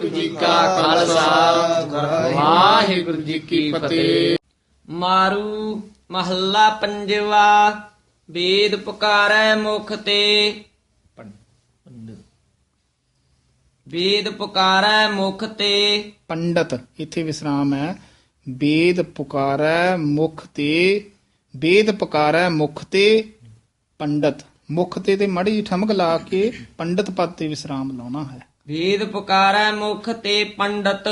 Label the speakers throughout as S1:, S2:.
S1: ਵਾਹਿਗੁਰੂ ਜੀ ਕਾ ਖਾਲਸਾ। ਵਾਹਿਗੁਰੂ ਜੀ ਕੀ ਫਤਿਹ।
S2: ਮਾਰੂ ਮਹੱਲਾ ਪੰਜਵਾ, ਵੇਦ ਪੁਕਾਰੈ ਮੁਖ ਤੇ। ਵੇਦ ਪੁਕਾਰੈ ਮੁਖ ਤੇ।
S3: ਪੰਡਤ, ਇੱਥੇ ਵਿਸਰਾਮ ਹੈ। ਵੇਦ ਪੁਕਾਰੈ ਮੁਖ ਤੇ। ਵੇਦ ਪੁਕਾਰੈ ਮੁਖ ਤੇ। ਪੰਡਤ, ਮੁਖ ਤੇ ਤੇ ਮੜੀ ਜਿਹੀ ਠਮਕ ਲਾ ਕੇ ਪੰਡਤ ਪਦ ਤੇ ਵਿਸਰਾਮ ਲਾਉਣਾ ਹੈ।
S2: ਵੇਦ ਪੁਕਾਰੈ ਮੁਖ ਤੇ ਪੰਡਤ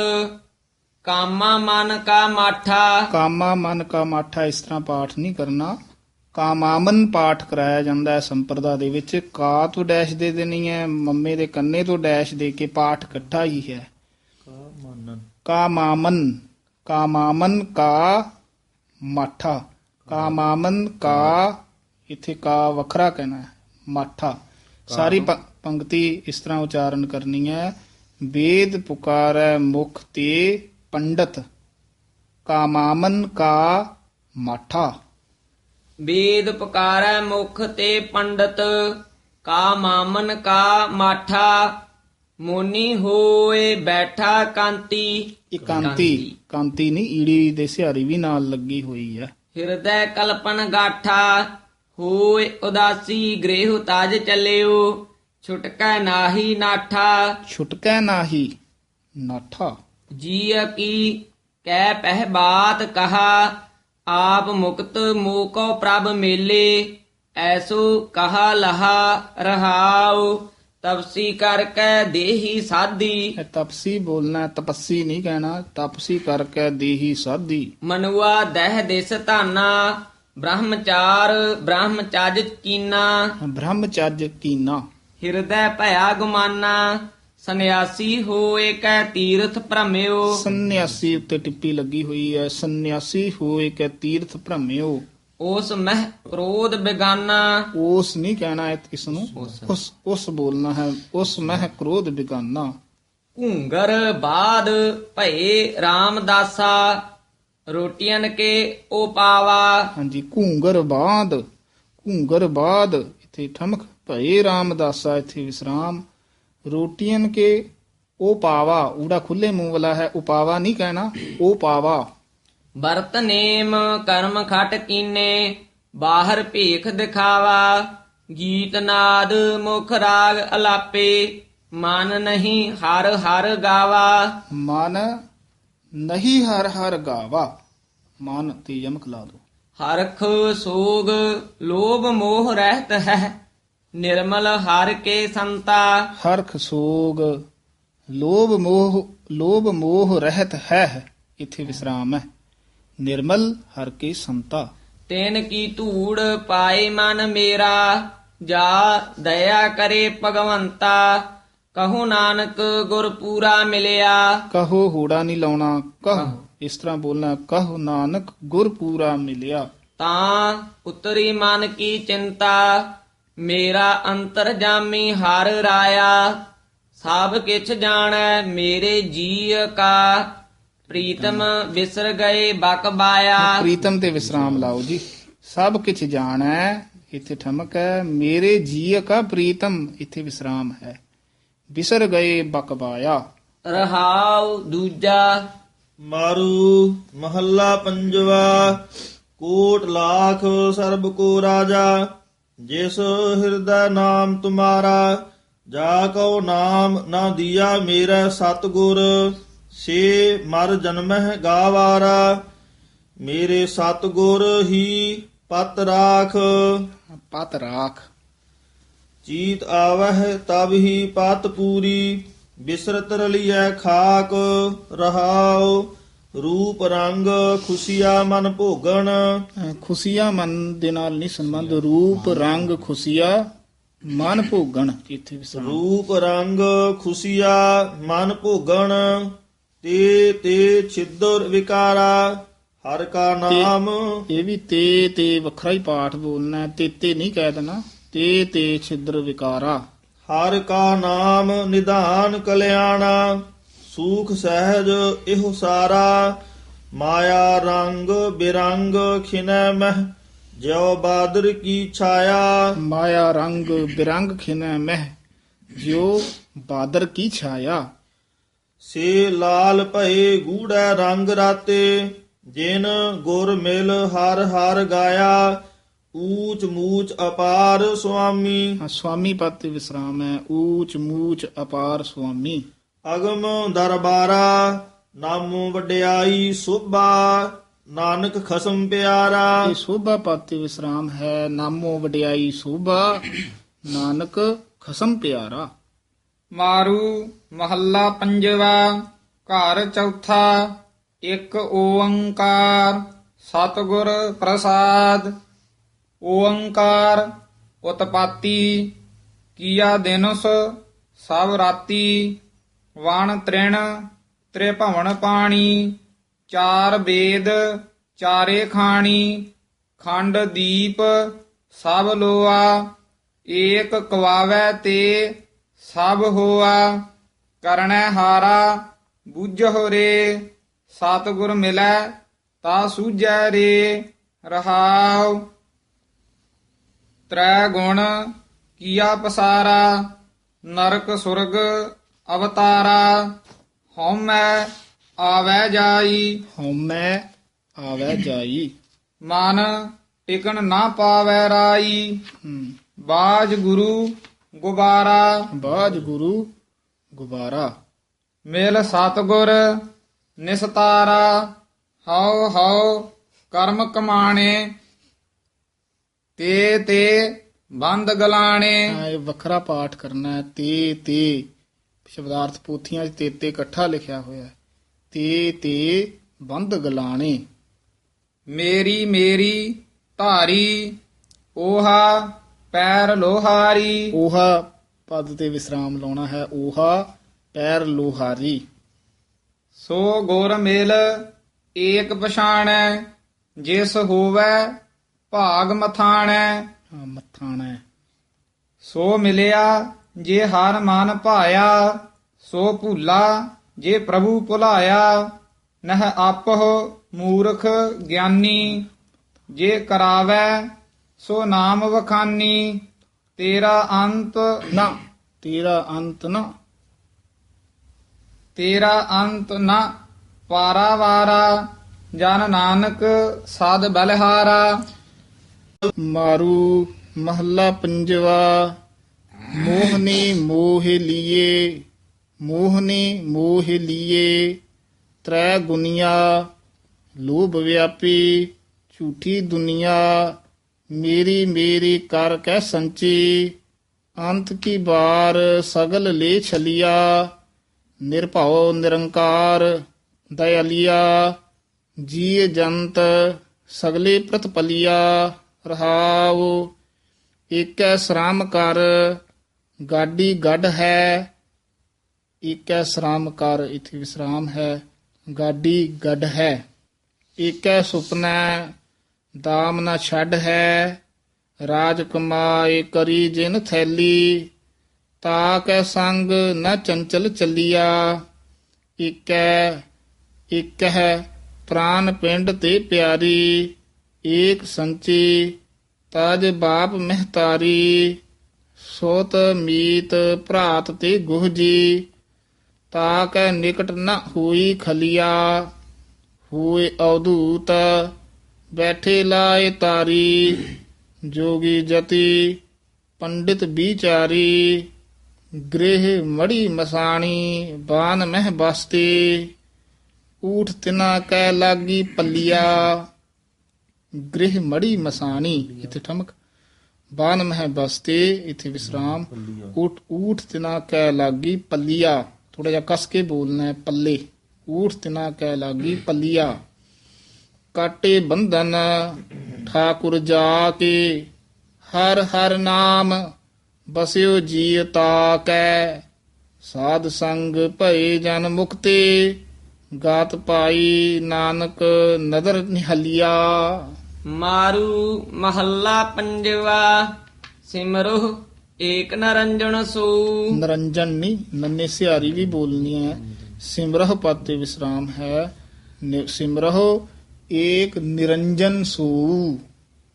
S2: ਕਾਮਾ ਮਨ ਕਾ ਮਾਠਾ।
S3: ਕਾਮਾ ਮਨ ਕਾ ਮਾਠਾ ਇਸ ਤਰ੍ਹਾਂ ਪਾਠ ਨਹੀਂ ਕਰਨਾ। ਕਾਮਾਮਨ ਪਾਠ ਕਰਾਇਆ ਜਾਂਦਾ ਹੈ ਸੰਪਰਦਾ ਦੇ ਵਿੱਚ। ਕਾ ਤੋਂ ਡੈਸ਼ ਦੇ ਦੇਣੀ ਹੈ ਮੰਮੇ ਦੇ ਕੰਨੇ ਤੋਂ ਡੈਸ਼ ਦੇ ਕੇ ਪਾਠ ਇਕੱਠਾ ਹੀ ਹੈ। ਕਾਮਾਮਨ। ਕਾਮਾਮਨ ਕਾ ਮਾਠਾ। ਕਾਮਾਮਨ ਕਾ ਇੱਥੇ ਕਾ ਵੱਖਰਾ ਕਹਿਣਾ ਹੈ ਮਾਠਾ। ਸਾਰੀ ਪੰਕਤੀ ਇਸ ਤਰ੍ਹਾਂ ਉਚਾਰਨ ਕਰਨੀ ਹੈ। ਵੇਦ ਪੁਕਾਰੈ ਮੁਖ ਤੇ ਪੰਡਤ ਕਾਮਾਮਨ ਕਾ ਮਾਠਾ।
S2: ਵੇਦ ਪੁਕਾਰੈ ਮੁਖ ਤੇ ਪੰਡਤ ਕਾ ਮਾਮਨ ਕਾ ਮਾਠਾ। ਮੋਨੀ ਹੋਏ ਬੈਠਾ ਕਾਂਤੀ।
S3: ਇਕਾਂਤੀ ਕਾਂਤੀ ਨਹੀਂ ਈੜੀ ਦੇ ਸਿਹਾਰੀ ਵੀ ਨਾਲ ਲੱਗੀ ਹੋਈ ਹੈ।
S2: ਹਿਰਦੈ ਕਲਪਨ ਗਾਠਾ। ਹੋਏ ਉਦਾਸੀ ਗ੍ਰਹਿ ਤਾਜ ਚੱਲਿਓ ਛੁਟਕੈ ਨਾਹੀ ਨਾਠਾ।
S3: ਛੁਟਕੈ ਨਾਹੀ ਨਾਠਾ।
S2: ਜੀਅ ਕੀ ਕਹਿ ਪਹਿ ਬਾਤ ਕਹਾ ਆਪ ਮੁਕਤ ਮੋਕੋ ਪ੍ਰਭ ਮੇਲੇ ਐਸੋ ਕਹਾ ਲਹਾ ਰਹਾਉ। ਤਪਸੀ ਕਰਕੇ ਦੇਹੀ ਸਾਧੀ।
S3: ਇਹ ਤਪਸੀ ਬੋਲਣਾ ਹੈ, ਤਪੱਸੀ ਨਹੀਂ ਕਹਿਣਾ ਤਪਸੀ ਕਰਕੇ ਦੇਹੀ ਸਾਧੀ।
S2: ਮਨੁਆ ਦਹਿ ਦਿਸ ਧਾਨਾ ਬ੍ਰਹਮਚਾਰ ਬ੍ਰਹਮਚਾਜ ਕੀਨਾ।
S3: ਬ੍ਰਹਮਚਰਜ ਕੀਨਾ।
S2: ਹਿਰਦੈ ਭਇਆ ਗੁਮਾਨਾ ਸੰਨਿਆਸੀ ਹੋਏ ਕੈ ਤੀਰਥ ਭ੍ਰਮਿਓ।
S3: ਸੰਨਿਆਸੀ ਉੱਤੇ ਟਿੱਪੀ ਲੱਗੀ ਹੋਈ ਹੈ ਸੰਨਿਆਸੀ ਹੋਏ ਕਿ ਤੀਰਥ ਭ੍ਰਮਿਓ।
S2: ਉਸ ਮਹਿ ਕ੍ਰੋਧ ਬਿਗਾਨਾ।
S3: ਉਸ ਨਹੀਂ ਕਹਿਣਾ ਇਸ ਨੂੰ ਉਸ ਉਸ ਬੋਲਣਾ ਹੈ ਉਸ ਮਹਿ ਕ੍ਰੋਧ ਬਿਗਾਨਾ।
S2: ਘੂੰਗਰ ਬਾਦ ਭਏ ਰਾਮਦਾਸਾ। ਰੋਟੀਆਂ ਕੇ ਉਹ ਪਾਵਾ।
S3: ਹਾਂਜੀ ਘੂੰਗਰ ਬਾਦ ਘੂੰਗਰ ਬਾਦ ਇੱਥੇ ਠਮਕ ਭਏ ਰਾਮਦਾਸਾ ਇੱਥੇ ਵਿਸਰਾਮ। ਰੋਟੀਆਂ ਕੇ ਉਹ ਪਾਵਾ ਊੜਾ ਖੁੱਲੇ ਮੂੰਹ ਵਾਲਾ ਹੈ ਉਪਾਵਾ ਨਹੀਂ ਕਹਿਣਾ ਉਹ ਪਾਵਾ।
S2: ਵਰਤ ਨੇਮ ਕਰਮ ਖਟ ਕੀਨੇ ਬਾਹਰ ਭੇਖ ਦਿਖਾਵਾ। ਗੀਤ ਨਾਦ ਮੁਖ ਰਾਗ ਅਲਾਪੇ ਮਨ ਨਹੀਂ ਹਰ ਹਰ ਗਾਵਾ।
S3: ਮਨ ਨਹੀਂ ਹਰ ਹਰ ਗਾਵਾ ਮਨ ਤੇ ਯਮਕ ਲਾ ਦੋ।
S2: ਹਰਖ ਸੋਗ ਲੋਭ ਮੋਹ ਰਹਿਤ ਹੈ ਨਿਰਮਲ ਹਰ ਕੇ ਸੰਤਾ।
S3: ਹਰਖ ਸੋਗ ਲੋਭ ਮੋਹ ਲੋਭ ਮੋਹ ਰਹਿਤ ਹੈ ਇੱਥੇ ਵਿਸਰਾਮ ਹੈ। ਨਿਰਮਲ ਹਰ ਕੇ ਸੰਤਾ।
S2: ਤੈਨ ਕੀ ਧੂੜ ਪਾਏ ਮਨ ਮੇਰਾ ਜਾ ਦਇਆ ਕਰੇ ਭਗਵੰਤਾ। ਕਹੋ ਨਾਨਕ ਗੁਰ ਪੂਰਾ ਮਿਲਿਆ।
S3: ਕਹੋ ਹੂੜਾ ਨਹੀਂ ਲਾਉਣਾ ਕਹ ਇਸ ਤਰ੍ਹਾਂ ਬੋਲਣਾ ਕਹੋ ਨਾਨਕ ਗੁਰ ਪੂਰਾ ਮਿਲਿਆ।
S2: ਤਾਂ ਉਤਰੀ ਮਨ ਕੀ ਚਿੰਤਾ ਮੇਰਾ ਅੰਤਰ ਜਾਮੀ ਹਰ ਰਾਇਆ। ਸਭ ਕਿਛ ਜਾਣੈ ਮੇਰੇ ਜੀ ਕਾ। ਪ੍ਰੀਤਮ ਵਿਸਰ ਗਏ ਬਕ ਬਾਇਆ।
S3: ਪ੍ਰੀਤਮ ਤੇ ਵਿਸਰਾਮ ਲਾਓ ਜੀ। ਸਭ ਕੁਝ ਜਾਣੈ ਇੱਥੇ ਠਮਕ ਹੈ ਮੇਰੇ ਜੀਅ ਕਾ ਪ੍ਰੀਤਮ ਇੱਥੇ ਵਿਸਰਾਮ ਹੈ। ਵਿਸਰ ਗਏ ਬਕਬਾਇਆ
S2: ਰਹਾਉ ਦੂਜਾ।
S4: ਮਾਰੂ ਮਹੱਲਾ ਪੰਜਵਾ। ਕੋਟ ਲਾਖ ਸਰਬ ਕੋ ਰਾਜਾ। ਜਿਸ ਹਿਰਦੈ ਨਾਮ ਤੁਮਾਰਾ ਜਾ ਕਉ ਨਾਮ ਨਾ ਦਿਆ ਮੇਰਾ ਸਤਗੁਰ। ਸੇ ਮਰ ਜਨਮਹਿ ਗਾਵਾਰਾ ਮੇਰੇ ਸਤਗੁਰ ਹੀ ਪਤ ਰਾਖ।
S3: ਪਤ ਰਾਖ।
S4: ਚੀਤ ਆਵਹਿ ਤਬ ਹੀ ਪਤ ਪੂਰੀ ਬਿਸਰਤ ਰਲੀਐ ਖਾਕ ਰਹਾਉ। ਰੂਪ ਰੰਗ ਖੁਸ਼ੀਆ ਮਨ ਭੋਗਣ।
S3: ਖੁਸ਼ੀਆ ਮਨ ਦੇ ਨਾਲ ਨਹੀਂ ਸੰਬੰਧ ਰੂਪ ਰੰਗ ਖੁਸ਼ੀਆ ਮਨ ਭੋਗਣ। ਇੱਥੇ ਵਿਸਰਾਮ
S4: ਰੂਪ ਰੰਗ ਖੁਸ਼ੀਆ ਮਨ ਭੋਗਣ। ਤੇ ਤੇ ਛਿੱਦਰ ਵਿਕਾਰਾ ਹਰ ਕਾ ਨਾਮ।
S3: ਇਹ ਵੀ ਤੇ ਤੇ ਵੱਖਰਾ ਹੀ ਪਾਠ ਬੋਲਣਾ ਤੇ ਤੇ ਨਹੀਂ ਕਹਿ ਦੇਣਾ। ਤੇ ਤੇ ਛਿਦਰ ਵਿਕਾਰਾ।
S4: ਹਰ ਕਾ ਨਾਮ ਨਿਧਾਨ ਕਲਿਆਣਾ ਸੂਖ ਸਹਿਜ ਇਹੋ ਸਾਰਾ। ਮਾਇਆ ਰੰਗ ਬਿਰੰਗ ਖਿਨੈ ਮਹਿ ਜਿਉ ਬਾਦਰ ਕੀ ਛਾਇਆ।
S3: ਮਾਇਆ ਰੰਗ ਬਿਰੰਗ ਖਿਨੈ ਮਹਿ ਜਿਉ ਬਾਦਰ ਕੀ ਛਾਇਆ।
S4: ਸੇ ਲਾਲ ਭਏ ਗੂੜੈ ਰੰਗ ਰਾਤੇ ਜਿਨ ਗੁਰ ਮਿਲ ਹਰ ਹਰ ਗਾਇਆ। ਊਚ ਮੂਚ ਅਪਾਰ ਸੁਆਮੀ।
S3: ਹਾਂ, ਸੁਆਮੀ ਪਦ ਤੇ ਵਿਸਰਾਮ ਹੈ। ਊਚ ਮੂਚ ਅਪਾਰ ਸੁਆਮੀ।
S4: ਅਗਮ ਦਰਬਾਰਾ ਨਾਮੋ ਵਡਿਆਈ ਸੋਭਾ ਨਾਨਕ ਖਸਮ ਪਿਆਰਾ।
S3: ਇਹ ਸੋਭਾ ਪਦ ਤੇ ਵਿਸਰਾਮ ਹੈ। ਨਾਮੋ ਵਡਿਆਈ ਸੋਭਾ ਨਾਨਕ ਖਸਮ ਪਿਆਰਾ।
S5: ਮਾਰੂ ਮਹੱਲਾ ਪੰਜਵਾ ਘਰ ਚੌਥਾ ਇੱਕ ਓੰਕਾਰ ਸਤਿਗੁਰ ਪ੍ਰਸਾਦ। ਓੰਕਾਰ, ਉਤਪਾਤੀ, ਕੀਆ ਦਿਨਸ, ਸਭ ਰਾਤੀ, ਵਣ ਤ੍ਰਿਣ, ਤ੍ਰਿਭਵਨ ਪਾਣੀ, ਚਾਰ ਵੇਦ, ਚਾਰੇ ਖਾਣੀ, ਖੰਡ ਦੀਪ, ਸਭ ਲੋਆ, ਏਕ ਕਵਾਵੈ ਤੇ ਸਭ ਹੋਆ ਕਰਣੈ ਹਾਰਾ ਬੁੱਝਹੁ ਰੇ, ਸਤਿਗੁਰ ਮਿਲੈ, ਤਾ ਸੂਝੈ ਰੇ, ਰਹਾਉ। ਤ੍ਰੈ ਗੁਣ ਕੀਆ ਪਸਾਰਾ ਨਰਕ ਸੁਰਗ ਅਵਤਾਰਾ ਹਉਮੈ ਆਵੈ ਜਾਈ।
S3: ਹਉਮੈ ਆਵੈ ਜਾਈ।
S5: ਮਨ ਟਿਕਣ ਨਾ ਪਾਵੈ ਰਾਈ।
S3: ਹਮ,
S5: ਬਾਜ ਗੁਰੂ ਗੁਬਾਰਾ।
S3: ਬਾਜ ਗੁਰੂ ਗੁਬਾਰਾ।
S5: ਮਿਲ ਸਤਗੁਰ ਨਿਸਤਾਰਾ। ਹਉ ਹਉ ਕਰਮ ਕਮਾਣੇ। ਤੇ ਤੇ ਬੰਦ ਗਲਾਣੇ।
S3: ਹਾਂ, ਇਹ ਵੱਖਰਾ ਪਾਠ ਕਰਨਾ ਹੈ। ਤੇ ਤੇ ਸ਼ਬਦਾਰਥ ਪੋਥੀਆਂ 'ਚ ਤੇ ਤੇ ਇਕੱਠਾ ਲਿਖਿਆ ਹੋਇਆ ਹੈ। ਤੇ ਤੇ ਬੰਦ ਗਲਾਣੇ।
S5: ਮੇਰੀ ਮੇਰੀ ਧਾਰੀ ਓਹਾ ਪੈਰ ਲੋਹਾਰੀ।
S3: ਓਹਾ ਪਦ ਤੇ ਵਿਸਰਾਮ ਲਾਉਣਾ ਹੈ। ਓਹਾ ਪੈਰ ਲੋਹਾਰੀ।
S5: ਸੋ ਗੁਰ ਮਿਲ ਏਕ ਪਛਾਣੈ ਜਿਸ ਹੋਵੈ ਭਾਗ ਮਥਾਣੈ।
S3: ਹਾਂ, ਮੱਥਾਣਾ।
S5: ਸੋ ਮਿਲਿਆ ਜੇ ਹਰ ਮਨ ਭਾਇਆ ਸੋ ਭੂਲਾ ਜੇ ਪ੍ਰਭੂ ਭੁਲਾਇਆ। ਨਹ ਆਪਹੁ ਮੂਰਖ ਗਿਆਨੀ ਜੇ ਕਰਾਵੈ ਸੋ ਨਾਮ ਵਖਾਨੀ। ਤੇਰਾ ਅੰਤ
S3: ਨਾ। ਤੇਰਾ ਅੰਤ ਨਾ।
S5: ਤੇਰਾ ਅੰਤ ਨ। ਪਾਰਾਵਾਰਾ ਜਨ ਨਾਨਕ ਸਾਧ ਬਲਹਾਰਾ।
S3: ਮਾਰੂ ਮਹੱਲਾ ਪੰਜਵਾ, ਮੋਹਨੀ ਮੋਹ ਲੀਏ, ਮੋਹਨੀ ਮੋਹ ਲੀਏ, ਤ੍ਰੈ ਗੁਨੀਆ, ਲੋਭ ਵਿਆਪੀ, ਝੂਠੀ ਦੁਨੀਆ, ਮੇਰੀ ਮੇਰੀ ਕਰ ਕਹਿ ਸੰਚੀ, ਅੰਤ ਕੀ ਬਾਰ ਸਗਲ ਲੈ ਛਲਿਆ, ਨਿਰਭਉ ਨਿਰੰਕਾਰ ਦਇਆਲੀਆ ਜੀ ਜੰਤ ਸਗਲੇ ਪ੍ਰਤਪਲਿਆ। ਰਹਾਉ। ਏਕੈ ਸ਼ਰਮ ਕਰ, ਗਾਡੀ ਗੱਡ ਹੈ। ਏਕੈ ਸ਼ਰਮ ਕਰ, ਇਥੇ ਵਿਸਰਾਮ ਹੈ। ਗਾਡੀ ਗੱਡ ਹੈ। ਏਕੈ ਸੁਪਨਾ, ਦਾਮ ਨਾ ਛੱਡ ਹੈ। ਰਾਜ ਕਮਾਏ ਕਰੀ ਜਿਨ ਥੈਲੀ ਤਾ ਕੈ ਸੰਗ ਨ ਚੰਚਲ ਚੱਲਿਆ। ਏਕੈ ਇਕ ਹੈ ਪ੍ਰਾਨ ਪਿੰਡ ਤੇ ਪਿਆਰੀ। ਏਕ ਸੰਚੀ ਤਜ ਬਾਪ ਮਹਤਾਰੀ, ਸੋਤ ਮੀਤ ਭਰਾਤ ਤੇ ਗੁਹਜੀ ਤਾ ਕੈ ਨਿਕਟ ਨ ਹੋਈ ਖਲਿਆ, ਹੋਏ ਅਵਧੂਤ, ਬੈਠੇ ਲਾਏ ਤਾਰੀ, ਜੋਗੀ ਜਤੀ, ਪੰਡਿਤ ਵਿਚਾਰੀ, ਗ੍ਰਹਿ ਮੜੀ ਮਸਾਣੀ, ਬਾਨ ਮਹਿ ਬਸਤੀ, ਊਠ ਤਿਨਾ ਕੈ ਲਾਗੀ ਪੱਲੀਆ ਗ੍ਰਹਿ ਮੜੀ ਮਸਾਣੀ, ਇਥੇ ਠਮਕ। ਬਾਨ ਮਹਿ ਬਸਤੇ, ਇਥੇ ਵਿਸਰਾਮ। ਊਠ ਊਠ ਤਿਨਾ ਕਹਿ ਲਾਗੀ ਪੱਲੀਆ। ਥੋੜਾ ਜਿਹਾ ਕਸ ਕੇ ਬੋਲਣਾ ਹੈ, ਪੱਲੇ। ਊਠ ਤਿਨਾ ਕਹਿ ਲਾਗੀ ਪੱਲੀਆ। ਕਾਟੇ ਬੰਧਨ, ਠਾਕੁਰ ਜਾ ਕੇ। ਹਰ ਹਰ ਨਾਮ ਬਸਿਓ ਜੀ ਤਾ ਕੈ। ਸਾਧ ਸੰਗ ਭਏ ਜਨ ਮੁਕਤੇ। ਗਾਤ ਪਾਈ ਨਾਨਕ ਨਦਰ ਨਿਹਲਿਆ।
S2: ਮਾਰੂ ਮਹੱਲਾ ਪੰਜਵਾ ਸਿਮਰੋ ਏਕ ਨਰੰਜਨ ਸੂ।
S3: ਨਰੰਜਨ ਨਹੀਂ ਨੰਨੇ ਸਿਹਾਰੀ ਵੀ ਬੋਲਨੀ ਹੈ। ਸਿਮਰਹ ਪਦ ਤੇ ਵਿਸਰਾਮ ਹੈ। ਨਿ- ਸਿਮਰਹੁ ਏਕ ਨਿਰੰਜਨ ਸੂ।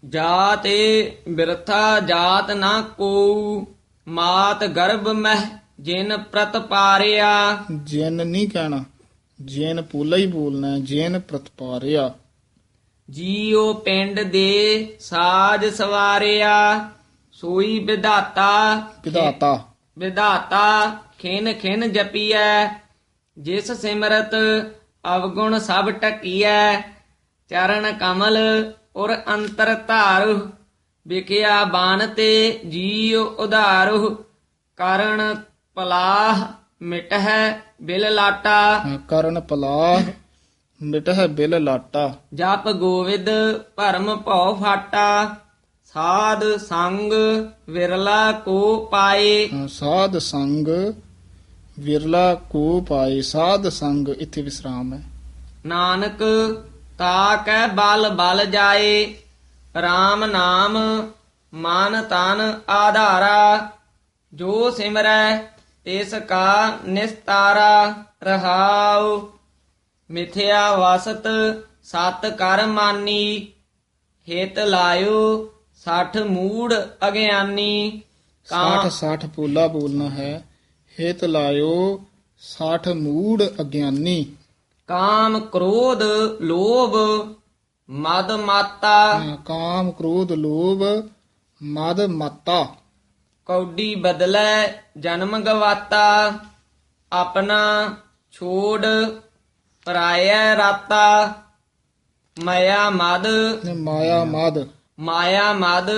S2: ਜਾਤੇ ਬਿਰਥਾ ਜਾਤ ਨਾ ਕੋ। ਮਾਤ ਗਰਭ ਮਹਿ ਜਿਨ ਪ੍ਰਤਪਾਰਿਆ
S3: ਜਿਨ ਨਹੀਂ ਕਹਿਣਾ। ਜਿਨ ਪੂਲਾ ਹੀ ਬੋਲਣਾ ਜਿਨ ਪ੍ਰਤਪਾਰਿਆ।
S2: ਜੀਉ ਪਿੰਡ ਦੇ ਸਾਜ ਸਵਾਰਿਆ ਸੋਈ ਵਿਧਾਤਾ
S3: ਵਿਧਾਤਾ।
S2: ਵਿਧਾਤਾ ਖਿਨ ਖਿਨ ਜਪੀਐ ਜਿਸ ਸਿਮਰਤ ਅਵਗੁਣ ਸਭ ਟਕੀਐ ਚਰਨ ਕਮਲ ਔਰ ਅੰਤਰ ਧਾਰੂ ਵਿਕਿਆ ਬਾਨ ਤੇ ਜੀਉ ਉਧਾਰੂ ਕਰਨ ਪਲਾਹ ਮਿਟਹਿ ਬਿਲ ਲਾਟਾ।
S3: ਹਾਂ, ਕਰਨ ਪਲਾਹ ਮਿਟਹਿ ਬਿਲ ਲਾਟਾ।
S2: ਜਪ ਗੋਵਿੰਦ ਭਰਮ ਭਉ ਫਾਟਾ। ਸਾਧ ਸੰਗ ਵਿਰਲਾ ਕੋ ਪਾਏ।
S3: ਹਾਂ, ਸਾਧ ਸੰਗ ਵਿਰਲਾ ਕੋ ਪਾਏ। ਸਾਧ ਸੰਗ ਇੱਥੇ ਵਿਸਰਾਮ ਹੈ।
S2: ਨਾਨਕ ਤਾਕੈ ਬਲ ਬਲ ਜਾਏ। RAM ਨਾਮ ਮਨ ਤਨ ਆਧਾਰਾ। ਜੋ ਸਿਮਰੈ ਤਿਸ ਕਾ ਨਿਸਤਾਰਾ ਰਹਾਉ ਮਿਥਿਆ ਵਸਤ ਸਤ ਕਰ ਮਾਨੀ ਹਿਤ ਲਾਇਓ ਸਠ ਮੂੜ ਅਗਿਆਨੀ।
S3: 60
S2: ਕਾਂ
S3: 60 ਪੋਲਾ ਬੋਲਣਾ ਹੈ ਹੇਤ ਲਾਇਓ 60 ਮੂੜ ਅਗਿਆਨੀ।
S2: ਕਾਮ ਕ੍ਰੋਧ ਲੋਭ ਮਦ ਮਾਤਾ।
S3: ਕਾਮ ਕ੍ਰੋਧ ਲੋਭ ਮਦ ਮਾਤਾ।
S2: ਕੌਡੀ ਬਦਲੇ ਜਨਮ ਗਵਾਤਾ ਆਪਣਾ ਛੋੜ ਪਰਾਇਆ ਰਾਤਾ। ਮਾਇਆ ਮਦ।
S3: ਮਾਇਆ ਮਦ।
S2: ਮਾਇਆ ਮਦ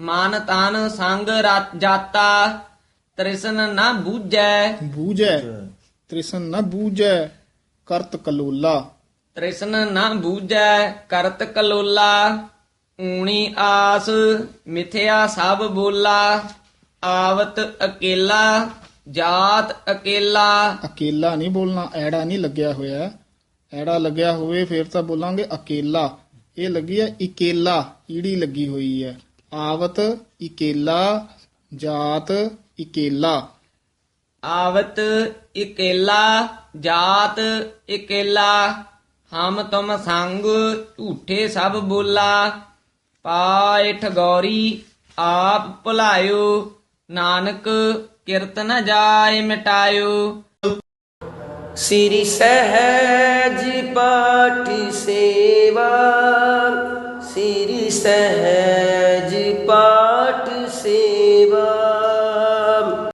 S2: ਮਨ ਤਨ ਸੰਗ ਰਤ ਜਾਤਾ। ਤ੍ਰਿਸ਼ਨ ਨਾ ਬੂਝੈ।
S3: ਬੂਝੈ। ਤ੍ਰਿਸ਼ਨ ਨ ਬੂਝੈ ਕਰਤ ਕਲੋਲਾ।
S2: ਤ੍ਰਿਸ਼ਨ ਨਾ ਬੂਝੈ ਕਰਤ ਕਲੋਲਾ। ਊਣੀ ਆਸ ਮਿਥਿਆ ਸਭ ਬੋਲਾ। ਆਵਤ ਅਕੇਲਾ ਜਾਤ ਅਕੇਲਾ।
S3: ਅਕੇਲਾ ਨਹੀਂ ਬੋਲਣਾ ਐੜਾ ਨਹੀਂ ਲੱਗਿਆ ਹੋਇਆ। ਐੜਾ ਲੱਗਿਆ ਹੋਵੇ ਫਿਰ ਤਾਂ ਬੋਲਾਂਗੇ ਅਕੇਲਾ। ਇਹ ਲੱਗੀ ਹੈ ਇਕੇਲਾ ਈੜੀ ਲੱਗੀ ਹੋਈ ਹੈ। ਆਵਤ ਇਕੇਲਾ ਜਾਤ ਇਕੇਲਾ।
S2: ਆਵਤ ਇਕੇਲਾ ਜਾਤ ਇਕੇਲਾ। ਹਮ ਤੁਮ ਸੰਗ ਝੂਠੇ ਸਭ ਬੋਲਾ। ਪਾਇ ਠਗੌਰੀ ਆਪ ਭੁਲਾਇਓ। ਨਾਨਕ ਕੀਰਤਨ ਨ ਜਾਏ ਮਿਟਾਇਓ।
S6: ਸ੍ਰੀ ਸਹਿਜ ਪਾਠੀ ਸੇਵਾ ਸ੍ਰੀ ਸਹਿਜ ਪਾਠ ਸੇਵਾ।